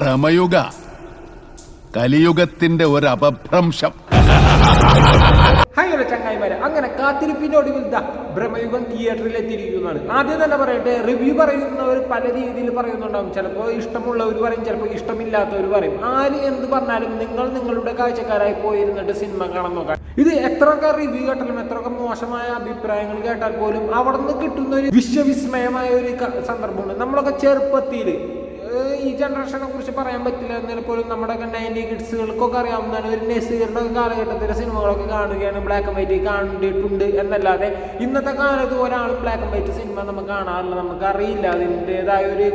ഭ്രമയുഗ കലിയുഗത്തിന്റെ ഒരു അപഭ്രംശം ഹലോ ചങ്ങായിമാരെ അങ്ങനെ കാത്തിരിപ്പിന്റെ ഒടുവിൽ ദാ ബ്രഹ്മയുഗം തിയേറ്ററിൽ എത്തിയിരിക്കുന്നതാണ് ആദ്യം തന്നെ പറയട്ടെ റിവ്യൂ പറയുന്നവർ പല രീതിയിൽ പറയുന്നുണ്ടാവും. ചിലപ്പോൾ ഇഷ്ടമുള്ളവർ പറയും ചിലപ്പോൾ ഇഷ്ടമില്ലാത്തവർ പറയും. ആര് എന്ത് പറഞ്ഞാലും നിങ്ങൾ നിങ്ങളുടെ കാഴ്ചക്കാരായി പോയിരുന്നിട്ട് സിനിമ കാണാൻ നോക്കാം. ഇത് എത്രയൊക്കെ റിവ്യൂ കേട്ടാലും എത്രയൊക്കെ മോശമായ അഭിപ്രായങ്ങൾ കേട്ടാൽ പോലും അവിടെ നിന്ന് കിട്ടുന്ന ഒരു വിശ്വവിസ്മയമായ ഒരു സന്ദർഭമുണ്ട്. നമ്മളൊക്കെ ചെറുപ്പത്തിൽ ഈ ജനറേഷനെ കുറിച്ച് പറയാൻ പറ്റില്ല എന്നാൽ പോലും നമ്മുടെ നയന്റി കിഡ്സുകൾക്കൊക്കെ അറിയാവുന്നതാണ് ഒരു നസീറിന്റെ ഒക്കെ കാലഘട്ടത്തിലെ സിനിമകളൊക്കെ കാണുകയാണ് ബ്ലാക്ക് ആൻഡ് വൈറ്റ് കണ്ടിട്ടുണ്ട് എന്നല്ലാതെ ഇന്നത്തെ കാലത്ത് ഒരാൾ ബ്ലാക്ക് ആൻഡ് വൈറ്റ് സിനിമ നമുക്ക് കാണാറില്ല. നമുക്ക് അറിയില്ല അതിന്റെതായ ഒരു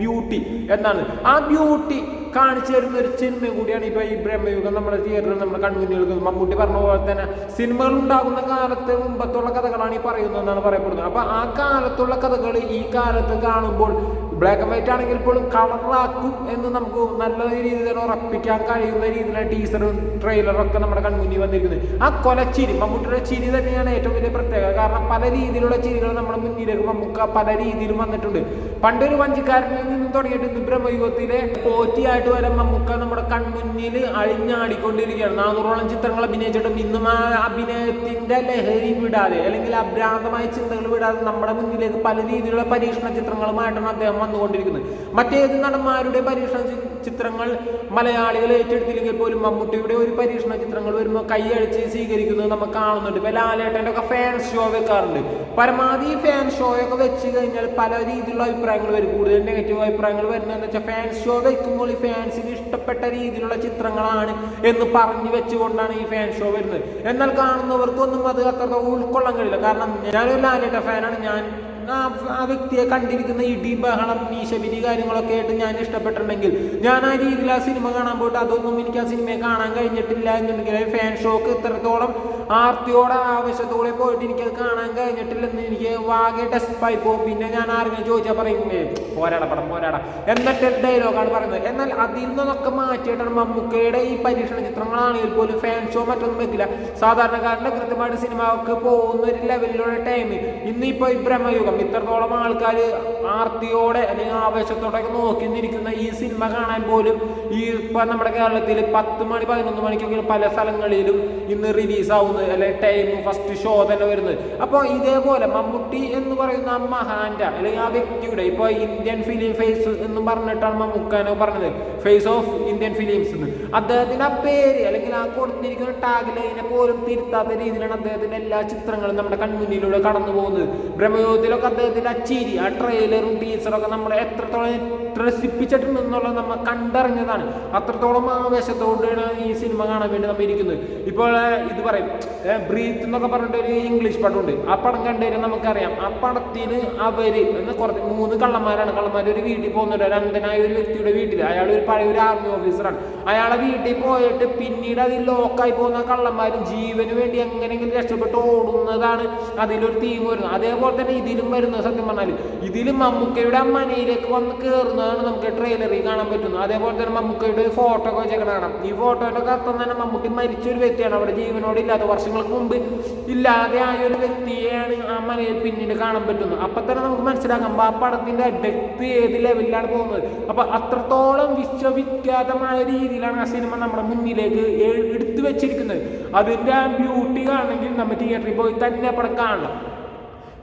ബ്യൂട്ടി എന്നാണ്. ആ ബ്യൂട്ടി കാണിച്ചു തരുന്ന ഒരു സിനിമ കൂടിയാണ് ഇപ്പൊ ഈ ബ്രഹ്മയുഗം. നമ്മുടെ തിയേറ്ററിൽ നമ്മുടെ കൺമുന്നിൽ നിൽക്കുന്നത് മമ്മൂട്ടി പറഞ്ഞ പോലെ തന്നെ സിനിമകൾ ഉണ്ടാകുന്ന കാലത്ത് മുമ്പത്തുള്ള കഥകളാണ് ഈ പറയുന്നതെന്നാണ് പറയപ്പെടുന്നത്. അപ്പൊ ആ കാലത്തുള്ള കഥകൾ ഈ കാലത്ത് കാണുമ്പോൾ ബ്ലാക്ക് ആൻഡ് വൈറ്റ് ആണെങ്കിൽ പോലും കളറാക്കും എന്ന് നമുക്ക് നല്ല രീതിയിൽ തന്നെ ഉറപ്പിക്കാൻ കഴിയുന്ന രീതിയിലുള്ള ടീസറും ട്രെയിലറും ഒക്കെ നമ്മുടെ കൺമുന്നിൽ വന്നിരിക്കുന്നത്. ആ കൊലച്ചിരി മമ്മൂട്ടിയുടെ ചിരി തന്നെയാണ് ഏറ്റവും വലിയ പ്രത്യേകത. കാരണം പല രീതിയിലുള്ള ചിരികൾ നമ്മുടെ മുന്നിലേക്ക് മമ്മൂക്ക പല രീതിയിലും വന്നിട്ടുണ്ട്. പണ്ടൊരു വഞ്ചിക്കാരനിൽ നിന്നും തുടങ്ങിയിട്ട് ബ്രഹ്മയുഗത്തിലെ പോറ്റിയായിട്ട് വരെ മമ്മൂക്ക നമ്മുടെ കൺമുന്നിൽ അഴിഞ്ഞാടിക്കൊണ്ടിരിക്കുകയാണ്. നാനൂറോളം ചിത്രങ്ങൾ അഭിനയിച്ചിട്ടും ഇന്നും ആ അഭിനയത്തിന്റെ ലഹരി വിടാതെ അല്ലെങ്കിൽ അഭ്രാന്തമായ ചിന്തകൾ വിടാതെ നമ്മുടെ മുന്നിലേക്ക് പല രീതിയിലുള്ള പരീക്ഷണ ചിത്രങ്ങളുമായിട്ടാണ് അദ്ദേഹം വന്നുകൊണ്ടിരിക്കുന്നത്. മറ്റേത് നടന്മാരുടെ പരീക്ഷണ ചിത്രങ്ങൾ മലയാളികൾ ഏറ്റെടുത്തില്ലെങ്കിൽ പോലും മമ്മൂട്ടിയുടെ ഒരു പരീക്ഷണ ചിത്രങ്ങൾ വരുമ്പോൾ കൈയടിച്ച് സ്വീകരിക്കുന്നത് നമുക്ക് കാണുന്നുണ്ട്. ഇപ്പൊ ലാലേട്ടന്റെ ഒക്കെ ഫാൻ ഷോ വെക്കാറുണ്ട്. പരമാവധി ഫാൻ ഷോ ഒക്കെ വെച്ച് കഴിഞ്ഞാൽ പല രീതിയിലുള്ള അഭിപ്രായങ്ങൾ വരും. കൂടുതൽ നെഗറ്റീവ് അഭിപ്രായങ്ങൾ വരുന്നതെന്ന് വെച്ചാൽ ഫാൻ ഷോ വെക്കുമ്പോൾ ഈ ഫാൻസിന് ഇഷ്ടപ്പെട്ട രീതിയിലുള്ള ചിത്രങ്ങളാണ് എന്ന് പറഞ്ഞു വെച്ചുകൊണ്ടാണ് ഈ ഫാൻ ഷോ വരുന്നത്. എന്നാൽ കാണുന്നവർക്കൊന്നും അത് അത്ര ഉൾക്കൊള്ളാൻ കഴിയില്ല. കാരണം ഞാനൊരു ലാലേട്ട ഫാനാണ് ഞാൻ ആ വ്യക്തിയെ കണ്ടിരിക്കുന്ന ഇടി ബഹളം മീശബിരി കാര്യങ്ങളൊക്കെ ആയിട്ട് ഞാൻ ഇഷ്ടപ്പെട്ടിട്ടുണ്ടെങ്കിൽ ഞാൻ ആ രീതിയിൽ ആ സിനിമ കാണാൻ പോയിട്ട് അതൊന്നും എനിക്ക് ആ സിനിമയെ കാണാൻ കഴിഞ്ഞിട്ടില്ല എന്നുണ്ടെങ്കിൽ ഫാൻ ഷോക്ക് ഇത്രത്തോളം ആർത്തിയോടെ ആവശ്യത്തോടെ പോയിട്ട് എനിക്കത് കാണാൻ കഴിഞ്ഞിട്ടില്ലെന്ന് എനിക്ക് വാകെ ഡെസ്പായി പോകും പിന്നെ ഞാൻ ആരെങ്കിലും ചോദിച്ചാൽ പറയും പോരാടാ പടം പോരാടാ. എന്നിട്ട് ഡയലോഗാണ് പറയുന്നത്. എന്നാൽ അതിൽ നിന്നൊക്കെ മാറ്റിയിട്ടാണ് മമ്മൂക്കയുടെ ഈ പരീക്ഷണ ചിത്രങ്ങളാണെങ്കിൽ പോലും ഫാൻ ഷോ മറ്റൊന്നും വെക്കില്ല. സാധാരണക്കാരന്റെ കൃത്യമായിട്ട് സിനിമക്ക് പോകുന്ന ഒരു ലെവലിലുള്ള ടൈം ഇന്നിപ്പോൾ ഈ ബ്രഹ്മയുഗം ഇത്രത്തോളം ആൾക്കാർ ആർത്തിയോടെ അല്ലെങ്കിൽ ആവേശത്തോടെ ഒക്കെ നോക്കി നിന്നിരിക്കുന്ന ഈ സിനിമ കാണാൻ പോലും ഈ ഇപ്പം നമ്മുടെ കേരളത്തിൽ പത്ത് മണി പതിനൊന്ന് മണിക്കൊക്കെ പല സ്ഥലങ്ങളിലും ഇന്ന് റിലീസ് ആവുന്നത് അല്ലെങ്കിൽ ടൈം ഫസ്റ്റ് ഷോ തന്നെ വരുന്നത്. അപ്പോൾ ഇതേപോലെ മമ്മൂട്ടി എന്ന് പറയുന്ന ആ മഹാന്റെ അല്ലെങ്കിൽ ആ വ്യക്തിയുടെ ഇപ്പോൾ ഇന്ത്യൻ ഫിലിം ഫേസ് എന്ന് പറഞ്ഞിട്ടാണ് മമ്മൂക്കാനോ പറഞ്ഞത്. ഫേസ് ഓഫ് ഇന്ത്യൻ ഫിലിംസ് എന്ന് അദ്ദേഹത്തിന്റെ ആ പേര് അല്ലെങ്കിൽ ആ കൊടുത്തിരിക്കുന്ന ടാഗ് ലൈനെ പോലും തിരുത്താത്ത രീതിയിലാണ് അദ്ദേഹത്തിന്റെ എല്ലാ ചിത്രങ്ങളും നമ്മുടെ കൺമുന്നിലൂടെ കടന്നു പോകുന്നത്. ബ്രഹ്മയുഗത്തിലൊക്കെ അദ്ദേഹത്തിന്റെ ആ ചിരി ആ ട്രെയിലറും ടീച്ചറൊക്കെ നമ്മളെ എത്രത്തോളം ത്രസിപ്പിച്ചിട്ടുണ്ടെന്നുള്ളത് നമ്മൾ കണ്ടറിഞ്ഞതാണ്. അത്രത്തോളം ആവേശത്തോടെയാണ് ഈ സിനിമ കാണാൻ വേണ്ടി നമ്മൾ ഇരിക്കുന്നത്. ഇപ്പോൾ ഇത് പറയും. ബ്രീത്ത് എന്നൊക്കെ പറഞ്ഞിട്ട് ഒരു ഇംഗ്ലീഷ് പടമുണ്ട്. ആ പടം കണ്ടുകഴിഞ്ഞാൽ നമുക്കറിയാം. ആ പടത്തിന് അവർ എന്ന് കുറച്ച് മൂന്ന് കള്ളന്മാരാണ്. കള്ളന്മാർ ഒരു വീട്ടിൽ പോകുന്നുണ്ട് ഒരു അന്ധനായ ഒരു വ്യക്തിയുടെ വീട്ടിൽ അയാൾ ഒരു പഴയ ഒരു ആർമി ഓഫീസറാണ് അയാളെ വീട്ടിൽ പോയിട്ട് പിന്നീട് അതിൽ ലോക്കായി പോകുന്ന കള്ളന്മാരും ജീവന് വേണ്ടി എങ്ങനെയെങ്കിലും രക്ഷപ്പെട്ട് ഓടുന്നതാണ് അതിലൊരു തീം വരുന്നത്. അതേപോലെ തന്നെ ഇതിലും വരുന്നത് സത്യം പറഞ്ഞാൽ ഇതിലും മമ്മൂക്കയുടെ അമ്മനയിലേക്ക് മനയിലേക്ക് വന്ന് കയറുന്നതാണ് നമുക്ക് ട്രെയിലറിൽ കാണാൻ പറ്റുന്നത്. അതേപോലെ തന്നെ മമ്മൂക്കയുടെ ഒരു ഫോട്ടോ ഒക്കെ വെച്ചേക്കണ കാണാം. ഈ ഫോട്ടോയുടെ കത്തം തന്നെ മമ്മൂട്ടി മരിച്ച ഒരു വ്യക്തിയാണ്. അവിടെ ജീവനോട് ഇല്ലാത്ത വർഷങ്ങൾക്ക് മുമ്പ് ഇല്ലാതെ ആയ ഒരു വ്യക്തിയെയാണ് ആ മനയിൽ പിന്നീട് കാണാൻ പറ്റുന്നത്. അപ്പൊ തന്നെ നമുക്ക് മനസ്സിലാക്കാം ആ പടത്തിന്റെ ഡെപ്ത് ഏത് ലെവലിലാണ് പോകുന്നത്. അപ്പൊ അത്രത്തോളം വിശ്വവിഖ്യാതമായ രീതിയിലാണ് ആ സിനിമ നമ്മുടെ മുന്നിലേക്ക് എടുത്തു വെച്ചിരിക്കുന്നത്. അതിന്റെ ആ ബ്യൂട്ടി ആണെങ്കിൽ നമ്മൾ തിയേറ്ററിൽ പോയി തന്നെ പടം കാണണം.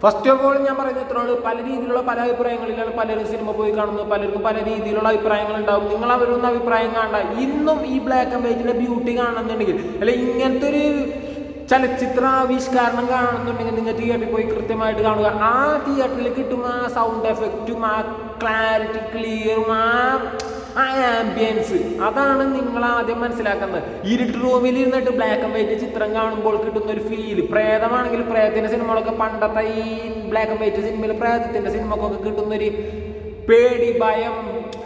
ഫസ്റ്റ് ഓഫ് ഓൾ ഞാൻ പറയുന്നത് ഇത്രയുള്ളൂ. പല രീതിയിലുള്ള പല അഭിപ്രായങ്ങളിലാണ് പലരും സിനിമ പോയി കാണുന്നത്. പലർക്കും പല രീതിയിലുള്ള അഭിപ്രായങ്ങൾ ഉണ്ടാവും. നിങ്ങൾ അവരൊന്നും അഭിപ്രായം കാണണ്ട. ഇന്നും ഈ ബ്ലാക്ക് ആൻഡ് വൈറ്റിന്റെ ബ്യൂട്ടി കാണുന്നുണ്ടെങ്കിൽ അല്ലെ ഇങ്ങനത്തെ ഒരു ചലച്ചിത്ര ആവിഷ്കാരണം കാണുന്നുണ്ടെങ്കിൽ നിങ്ങൾ തിയേറ്ററിൽ പോയി കൃത്യമായിട്ട് കാണുക. ആ തിയേറ്ററിൽ കിട്ടും ആ സൗണ്ട് എഫക്റ്റും ആ ക്ലാരിറ്റി ക്ലിയറും ആ ആ ആംബിയൻസ് അതാണ് നിങ്ങൾ ആദ്യം മനസ്സിലാക്കുന്നത്. ഇരുട്ട് റൂമിൽ ഇരുന്നിട്ട് ബ്ലാക്ക് ആൻഡ് വൈറ്റ് ചിത്രം കാണുമ്പോൾ കിട്ടുന്ന ഒരു ഫീൽ പ്രേതമാണെങ്കിൽ പ്രേതത്തിന്റെ സിനിമകളൊക്കെ പണ്ടത്തെ ഈ ബ്ലാക്ക് ആൻഡ് വൈറ്റ് സിനിമയിൽ പ്രേതത്തിന്റെ സിനിമക്കൊക്കെ കിട്ടുന്ന ഒരു പേടി ഭയം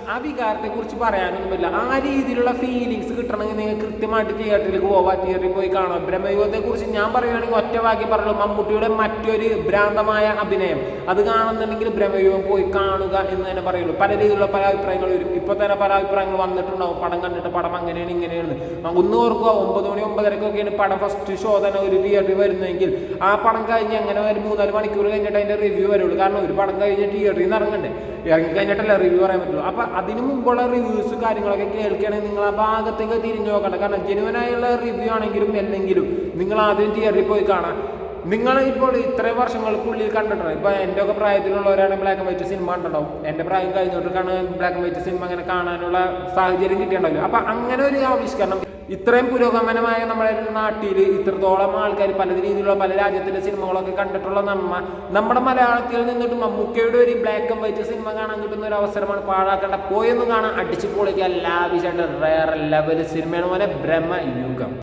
ആ വികാരത്തെ കുറിച്ച് പറയാനൊന്നുമില്ല. ആ രീതിയിലുള്ള ഫീലിങ്സ് കിട്ടണമെങ്കിൽ നിങ്ങൾ കൃത്യമായിട്ട് തിയേറ്ററിലേക്ക് പോവാ തിയേറ്ററിൽ പോയി കാണാം ബ്രഹ്മയുഗത്തെ കുറിച്ച് ഞാൻ പറയുകയാണെങ്കിൽ ഒറ്റ വാക്കി പറയുള്ളൂ മമ്മൂട്ടിയുടെ മറ്റൊരു ഭ്രാന്തമായ അഭിനയം. അത് കാണുന്നുണ്ടെങ്കിൽ ബ്രഹ്മയുഗം പോയി കാണുക എന്ന് തന്നെ പറയുള്ളൂ. പല രീതിയിലുള്ള പല അഭിപ്രായങ്ങൾ വരും. ഇപ്പൊ തന്നെ പല അഭിപ്രായങ്ങൾ വന്നിട്ടുണ്ടാവും. പടം കണ്ടിട്ട് പടം അങ്ങനെയാണ് ഇങ്ങനെയാണ്. ഒന്ന് ഓർക്കുക ഒമ്പത് മണി ഒമ്പതരക്കൊക്കെയാണ് പടം ഫസ്റ്റ് ഷോ തന്നെ ഒരു തിയേറ്ററിൽ വരുന്നതെങ്കിൽ ആ പടം കഴിഞ്ഞ് അങ്ങനെ ഒരു മൂന്നാൽ മണിക്കൂർ കഴിഞ്ഞിട്ട് അതിന്റെ റിവ്യൂ വരുള്ളൂ. കാരണം ഒരു പടം കഴിഞ്ഞ് തിയേറ്ററിൽ നിന്ന് ഇറങ്ങണ്ടേ? ഇറങ്ങി കഴിഞ്ഞിട്ടല്ല റിവ്യൂ പറയാൻ പറ്റുള്ളൂ. അപ്പൊ അതിന് മുമ്പുള്ള റിവ്യൂസ് കാര്യങ്ങളൊക്കെ കേൾക്കുകയാണെങ്കിൽ നിങ്ങൾ ആ ഭാഗത്തേക്ക് തിരിഞ്ഞു നോക്കണം കാരണം ജെനുവനായുള്ള റിവ്യൂ ആണെങ്കിലും അല്ലെങ്കിലും നിങ്ങൾ ആദ്യം തിയറി പോയി കാണാം. നിങ്ങൾ ഇപ്പോൾ ഇത്രയും വർഷങ്ങൾക്കുള്ളിൽ കണ്ടിട്ടുണ്ട്? ഇപ്പോൾ എന്റെ ഒക്കെ പ്രായത്തിലുള്ളവരാണ് ബ്ലാക്ക് ആൻഡ് വൈറ്റ് സിനിമ കണ്ടിട്ടുണ്ടാവും. എന്റെ പ്രായം കഴിഞ്ഞിട്ടാണ് ബ്ലാക്ക് ആൻഡ് വൈറ്റ് സിനിമ അങ്ങനെ കാണാനുള്ള സാഹചര്യം കിട്ടിയിട്ടുണ്ടാവില്ല. അപ്പം അങ്ങനെ ഒരു ആവിഷ്കരണം ഇത്രയും പുരോഗമനമായ നമ്മുടെ നാട്ടിൽ ഇത്രത്തോളം ആൾക്കാർ പല രീതിയിലുള്ള പല രാജ്യത്തിലെ സിനിമകളൊക്കെ കണ്ടിട്ടുള്ള നമ്മ നമ്മുടെ മലയാളത്തിൽ നിന്നിട്ട് മമ്മൂക്കയുടെ ഒരു ബ്ലാക്ക് ആൻഡ് വൈറ്റ് സിനിമ കാണാൻ കിട്ടുന്ന ഒരു അവസരമാണ് പാഴാക്കേണ്ട പോയൊന്നും കാണാൻ അടിച്ചു പൊളിക്കുക ലാവിശായിട്ട് വേറെ ലെവൽ സിനിമയാണ് പോലെ ബ്രഹ്മ യുഗം